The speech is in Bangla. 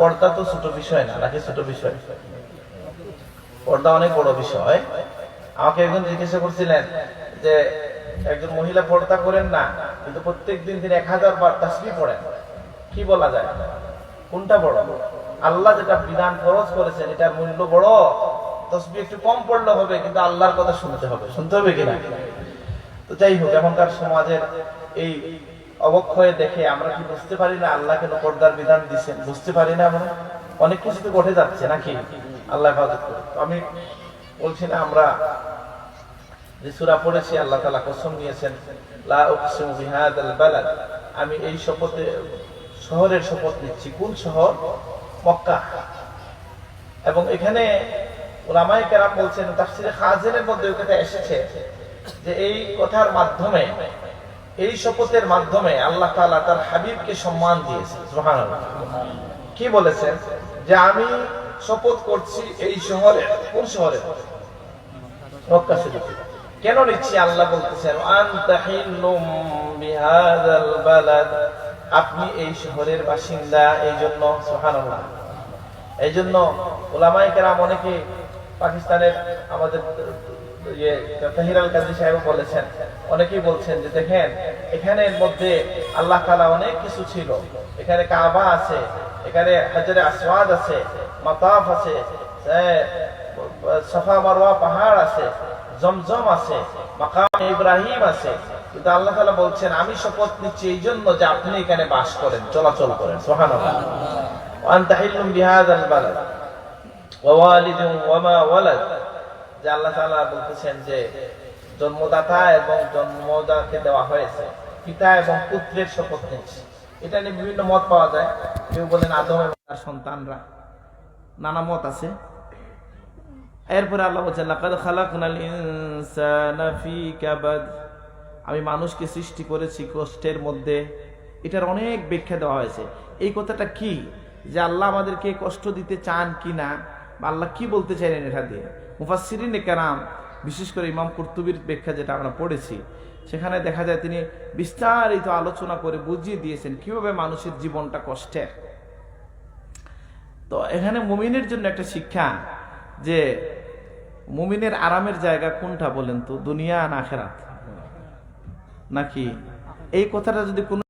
পর্দা তো ছোট বিষয় না, নাকি ছোট বিষয়? পর্দা অনেক বড় বিষয়। আমাকে একজন জিজ্ঞাসা করছিলেন যে, একজন মহিলা পর্দা করেন না, কিন্তু প্রত্যেক দিন তিনি এক হাজার বার তাসবি পড়েন। কি বলা যায়? কোনটা বড়? আল্লাহ যেটা বিধান খরচ করেছেন, এটার মূল্য বড়। তসবি একটু কম পড়লে হবে, কিন্তু আল্লাহর কথা শুনতে হবে। শুনতে হবে কিনা? তো যাই হোক, এখনকার সমাজের এই অবক্ষয়ে দেখে আমরা কি বুঝতে পারি না আল্লাহ কেন পর্দার বিধান দিচ্ছেন বুঝতে পারি না আমরা? অনেক কিছু তো ঘটে যাচ্ছে নাকি? আল্লাহ হেফাজত করে আমি বলছি না, আমরা যে সূরা পড়েছি, আল্লাহ তাআলা কসম নিয়েছেন আমি এই শপথে, শহরের শপথ নিচ্ছি। কোন শহর? মক্কা। এবং এখানে ওলামায়ে কেরাম বলছেন, তাফসিরে খাজেনের মধ্যে এসেছে যে এই কথার মাধ্যমে এই শপথের মাধ্যমে আল্লাহ তাআলা তার হাবিবকে সম্মান দিয়েছে কি বলেছেন? যে আমি শপথ করছি এই শহরে, কোন শহরে? কেন নিচ্ছি? আল্লাহ বলতেছেন আপনি এই শহরের বাসিন্দা, এই জন্য এই জন্য ওলামাই কেরাম অনেকে পাকিস্তানের আমাদের ইয়ে তাহির আল কাজী সাহেব বলেছেন অনেকেই বলছেন যে দেখেন এখানে মধ্যে আল্লাহ তালা অনেক কিছু ছিল। এখানে কাবা আছে, এখানে হাজারে আসওয়াদ আছে, মাতাফ আছে হ্যাঁ, সফা মারোয়া পাহাড় আছে, জমজম আছে, মাকাম ইব্রাহিম আছে। কিন্তু আল্লাহ তালা বলছেন, আমি শপথ নিচ্ছি এই জন্য যে আপনি এখানে বাস করেন, চলাচল করেন সোহান বিহাদ আল বালাদ ওয়ালিদ ওয়ামা ওয়ালাদ। যে আল্লাহ তালা বলতেছেন যে জন্মদাতা এবং জন্মদাকে দেওয়া হয়েছে, পিতা এবং পুত্রের শপথ নিচ্ছে এটা নিয়ে বিভিন্ন মত পাওয়া যায়। কেউ বলেন আদম এবং তার সন্তানরা। নানা মত আছে। এরপরে আল্লাহ বলছেন, লাকাদ খালাকনাল ইনসানা ফি কাবাদ। আমি মানুষকে সৃষ্টি করেছি কষ্টের মধ্যে। এটার অনেক ব্যাখ্যা দেওয়া হয়েছে। এই কথাটা কি? যে আল্লাহ আমাদেরকে কষ্ট দিতে চান কি না বা আল্লাহ কি বলতে চাইলেন এটা দিয়ে? মুফাসসিরিনে কেরাম বিশেষ করে ইমাম কুর্তুবির ব্যাখ্যা যেটা আমরা পড়েছি, সেখানে দেখা যায় তিনি বিস্তারিত আলোচনা করে বুঝিয়ে দিয়েছেন কীভাবে মানুষের জীবনটা কষ্টের। তো এখানে মুমিনের জন্য একটা শিক্ষা যে মুমিনের আরামের জায়গা কোনটা বলেন তো? দুনিয়া না আখেরাত? নাকি এই কথাটা যদি কোনো